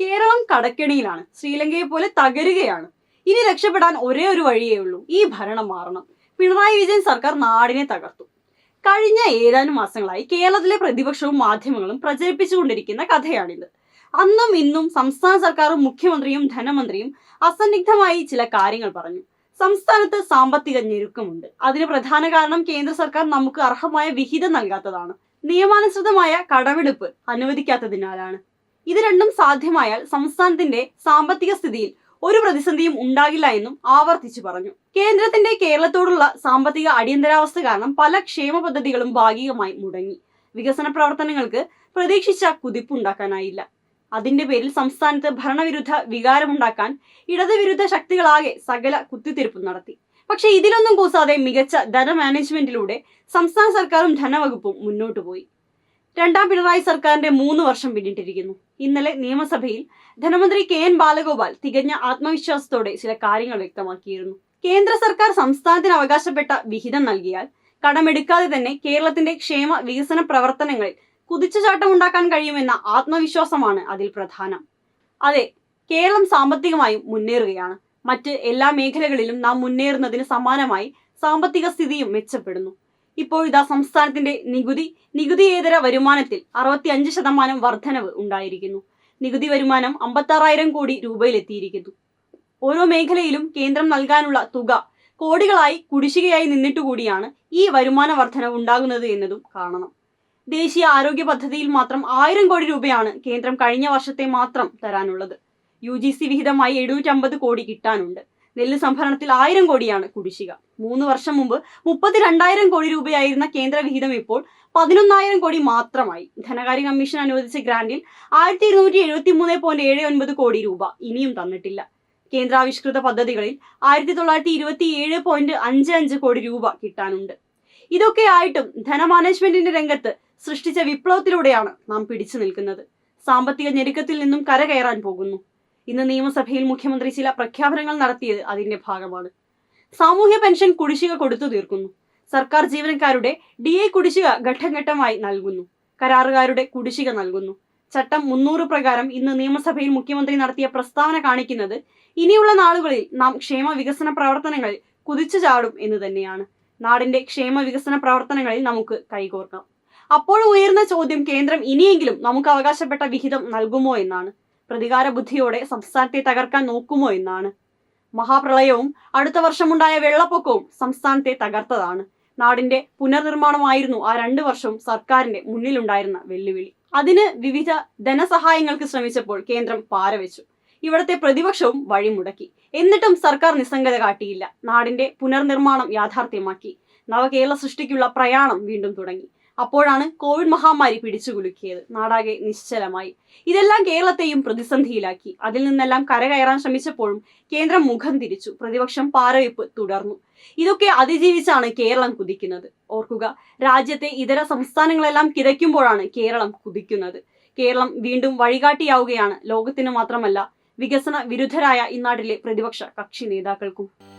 കേരളം കടക്കെണിയിലാണ്. ശ്രീലങ്കയെ പോലെ തകരുകയാണ്. ഇനി രക്ഷപ്പെടാൻ ഒരേ ഒരു വഴിയേ ഉള്ളൂ. ഈ ഭരണം മാറണം. പിണറായി വിജയൻ സർക്കാർ നാടിനെ തകർത്തു. കഴിഞ്ഞ ഏതാനും മാസങ്ങളായി കേരളത്തിലെ പ്രതിപക്ഷവും മാധ്യമങ്ങളും പ്രചരിപ്പിച്ചുകൊണ്ടിരിക്കുന്ന കഥയാണിത്. അന്നും ഇന്നും സംസ്ഥാന സർക്കാരും മുഖ്യമന്ത്രിയും ധനമന്ത്രിയും അസന്നിഗ്ധമായി ചില കാര്യങ്ങൾ പറഞ്ഞു. സംസ്ഥാനത്ത് സാമ്പത്തിക ഞെരുക്കമുണ്ട്. അതിന് പ്രധാന കാരണം കേന്ദ്ര സർക്കാർ നമുക്ക് അർഹമായ വിഹിതം നൽകാത്തതാണ്. നിയമാനുസൃതമായ കടമെടുപ്പ് അനുവദിക്കാത്തതിനാലാണ്. ഇത് രണ്ടും സാധ്യമായാൽ സംസ്ഥാനത്തിന്റെ സാമ്പത്തിക സ്ഥിതിയിൽ ഒരു പ്രതിസന്ധിയും ഉണ്ടാകില്ല എന്നും ആവർത്തിച്ചു പറഞ്ഞു. കേന്ദ്രത്തിന്റെ കേരളത്തോടുള്ള സാമ്പത്തിക അടിയന്തരാവസ്ഥ കാരണം പല ക്ഷേമ പദ്ധതികളും ഭാഗികമായി മുടങ്ങി. വികസന പ്രവർത്തനങ്ങൾക്ക് പ്രതീക്ഷിച്ച കുതിപ്പുണ്ടാക്കാനായില്ല. അതിന്റെ പേരിൽ സംസ്ഥാനത്ത് ഭരണവിരുദ്ധ വികാരമുണ്ടാക്കാൻ ഇടതുവിരുദ്ധ ശക്തികളാകെ സകല കുത്തിത്തിരിപ്പും നടത്തി. പക്ഷെ ഇതിലൊന്നും കൂസാതെ മികച്ച ധന മാനേജ്മെന്റിലൂടെ സംസ്ഥാന സർക്കാരും ധനവകുപ്പും മുന്നോട്ടു പോയി രണ്ടാം പിണറായി സർക്കാരിന്റെ മൂന്ന് വർഷം പിന്നിട്ടിരിക്കുന്നു. ഇന്നലെ നിയമസഭയിൽ ധനമന്ത്രി കെ എൻ ബാലഗോപാൽ തികഞ്ഞ ആത്മവിശ്വാസത്തോടെ ചില കാര്യങ്ങൾ വ്യക്തമാക്കിയിരുന്നു. കേന്ദ്ര സർക്കാർ സംസ്ഥാനത്തിന് അവകാശപ്പെട്ട വിഹിതം നൽകിയാൽ കടമെടുക്കാതെ തന്നെ കേരളത്തിന്റെ ക്ഷേമ വികസന പ്രവർത്തനങ്ങളിൽ കുതിച്ചുചാട്ടം ഉണ്ടാക്കാൻ കഴിയുമെന്ന ആത്മവിശ്വാസമാണ് അതിൽ പ്രധാനം. അതെ കേരളം സാമ്പത്തികമായും മുന്നേറുകയാണ്. മറ്റ് എല്ലാ മേഖലകളിലും നാം മുന്നേറുന്നതിന് സമാനമായി സാമ്പത്തിക സ്ഥിതിയും മെച്ചപ്പെടുന്നു. ഇപ്പോൾ ഇതാ സംസ്ഥാനത്തിന്റെ നികുതി നികുതിയേതര വരുമാനത്തിൽ അറുപത്തി അഞ്ച് ശതമാനം വർധനവ് ഉണ്ടായിരിക്കുന്നു. നികുതി വരുമാനം അമ്പത്താറായിരം കോടി രൂപയിലെത്തിയിരിക്കുന്നു. ഓരോ മേഖലയിലും കേന്ദ്രം നൽകാനുള്ള തുക കോടികളായി കുടിശ്ശികയായി നിന്നിട്ടുകൂടിയാണ് ഈ വരുമാന വർധനവ് ഉണ്ടാകുന്നത് എന്നതും കാണണം. ദേശീയ ആരോഗ്യ പദ്ധതിയിൽ മാത്രം ആയിരം കോടി രൂപയാണ് കേന്ദ്രം കഴിഞ്ഞ വർഷത്തെ മാത്രം തരാനുള്ളത്. യു ജി സി വിഹിതമായി എഴുന്നൂറ്റമ്പത് കോടി കിട്ടാനുണ്ട്. നെല്ല് സംഭരണത്തിൽ ആയിരം കോടിയാണ് കുടിശ്ശിക. മൂന്ന് വർഷം മുമ്പ് മുപ്പത്തിരണ്ടായിരം കോടി രൂപയായിരുന്ന കേന്ദ്ര വിഹിതം ഇപ്പോൾ പതിനൊന്നായിരം കോടി മാത്രമായി. ധനകാര്യ കമ്മീഷൻ അനുവദിച്ച ഗ്രാന്റിൽ ആയിരത്തി ഇരുന്നൂറ്റി എഴുപത്തി മൂന്ന് പോയിന്റ് ഏഴ് ഒൻപത് കോടി രൂപ ഇനിയും തന്നിട്ടില്ല. കേന്ദ്രാവിഷ്കൃത പദ്ധതികളിൽ ആയിരത്തി തൊള്ളായിരത്തി ഇരുപത്തി ഏഴ് പോയിന്റ് അഞ്ച് അഞ്ച് കോടി രൂപ കിട്ടാനുണ്ട്. ഇതൊക്കെ ആയിട്ടും ധനമാനേജ്മെന്റിന്റെ രംഗത്ത് സൃഷ്ടിച്ച വിപ്ലവത്തിലൂടെയാണ് നാം പിടിച്ചു നിൽക്കുന്നത്. സാമ്പത്തിക ഞെരുക്കത്തിൽ നിന്നും കരകയറാൻ പോകുന്നു. ഇന്ന് നിയമസഭയിൽ മുഖ്യമന്ത്രി ചില പ്രഖ്യാപനങ്ങൾ നടത്തിയത് അതിന്റെ ഭാഗമാണ്. സാമൂഹ്യ പെൻഷൻ കുടിശ്ശിക കൊടുത്തു തീർക്കുന്നു. സർക്കാർ ജീവനക്കാരുടെ ഡി എ കുടിശ്ശിക ഘട്ടംഘട്ടമായി നൽകുന്നു. കരാറുകാരുടെ കുടിശ്ശിക നൽകുന്നു. ചട്ടം മുന്നൂറ് പ്രകാരം ഇന്ന് നിയമസഭയിൽ മുഖ്യമന്ത്രി നടത്തിയ പ്രസ്താവന കാണിക്കുന്നത് ഇനിയുള്ള നാളുകളിൽ നാം ക്ഷേമ വികസന പ്രവർത്തനങ്ങളിൽ കുതിച്ചു ചാടും എന്ന് തന്നെയാണ്. നാടിന്റെ ക്ഷേമ വികസന പ്രവർത്തനങ്ങളിൽ നമുക്ക് കൈകോർക്കാം. അപ്പോൾ ഉയർന്ന ചോദ്യം കേന്ദ്രം ഇനിയെങ്കിലും നമുക്ക് അവകാശപ്പെട്ട വിഹിതം നൽകുമോ എന്നാണ്. പ്രതികാര ബുദ്ധിയോടെ സംസ്ഥാനത്തെ തകർക്കാൻ നോക്കുമോ എന്നാണ്. മഹാപ്രളയവും അടുത്ത വർഷമുണ്ടായ വെള്ളപ്പൊക്കവും സംസ്ഥാനത്തെ തകർത്തതാണ്. നാടിന്റെ പുനർനിർമ്മാണമായിരുന്നു ആ രണ്ടു വർഷവും സർക്കാരിന്റെ മുന്നിലുണ്ടായിരുന്ന വെല്ലുവിളി. അതിന് വിവിധ ധനസഹായങ്ങൾക്ക് ശ്രമിച്ചപ്പോൾ കേന്ദ്രം പാരവെച്ചു. ഇവിടത്തെ പ്രതിപക്ഷവും വഴിമുടക്കി. എന്നിട്ടും സർക്കാർ നിസ്സംഗത കാട്ടിയില്ല. നാടിന്റെ പുനർനിർമ്മാണം യാഥാർത്ഥ്യമാക്കി. നവകേരള സൃഷ്ടിക്കുള്ള പ്രയാണം വീണ്ടും തുടങ്ങി. അപ്പോഴാണ് കോവിഡ് മഹാമാരി പിടിച്ചുകുലുക്കിയത് നാടാകെ നിശ്ചലമായി. ഇതെല്ലാം കേരളത്തെയും പ്രതിസന്ധിയിലാക്കി. അതിൽ നിന്നെല്ലാം കരകയറാൻ ശ്രമിച്ചപ്പോഴും കേന്ദ്രം മുഖം തിരിച്ചു. പ്രതിപക്ഷം പാരവയ്പ് തുടർന്നു. ഇതൊക്കെ അതിജീവിച്ചാണ് കേരളം കുതിക്കുന്നത്. ഓർക്കുക രാജ്യത്തെ ഇതര സംസ്ഥാനങ്ങളെല്ലാം കിതയ്ക്കുമ്പോഴാണ് കേരളം കുതിക്കുന്നത്. കേരളം വീണ്ടും വഴികാട്ടിയാവുകയാണ്. ലോകത്തിന് മാത്രമല്ല വികസന വിരുദ്ധരായ ഇന്നാട്ടിലെ പ്രതിപക്ഷ കക്ഷി നേതാക്കൾക്കും.